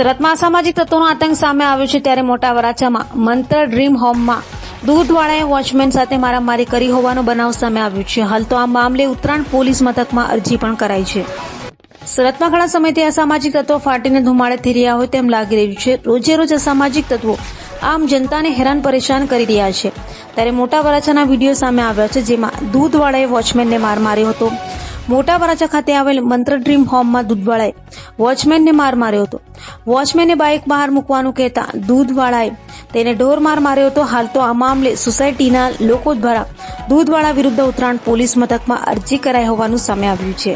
સુરતમાં અસામાજિક તત્વોનો આતંક સામે આવ્યો છે ત્યારે મોટા વરાછામાં મંત્ર ડ્રીમ હોમમાં દૂધવાળાએ વોચમેન સાથે મારામારી કરી હોવાનો બનાવ સામે આવ્યો છે. હાલ તો આ મામલે ઉત્તરાયણ પોલીસ મથકમાં અરજી પણ કરાઈ છે. સુરતમાં ઘણા સમયથી અસામાજિક તત્વો ફાટીને ધુમાડે થઈ રહ્યા હોય તેમ લાગી રહ્યું છે. રોજે રોજ અસામાજિક તત્વો આમ જનતાને હેરાન પરેશાન કરી રહ્યા છે. ત્યારે મોટા વરાછાના વીડિયો સામે આવ્યા છે જેમાં દૂધવાળાએ વોચમેનને માર માર્યો હતો. મોટા વરાછા ખાતે આવેલ મંત્ર ડ્રીમ હોમમાં દૂધવાળાએ વોચમેનને માર માર્યો હતો. વોચમેને બાઇક બહાર મૂકવાનું કહેતા દૂધવાળાએ તેને ઢોર માર માર્યો હતો. હાલ તો આ મામલે સોસાયટીના લોકો દ્વારા દૂધવાળા વિરુદ્ધ ઉત્તરાયણ પોલીસ મથકમાં અરજી કરાઈ હોવાનું સામે આવ્યું છે.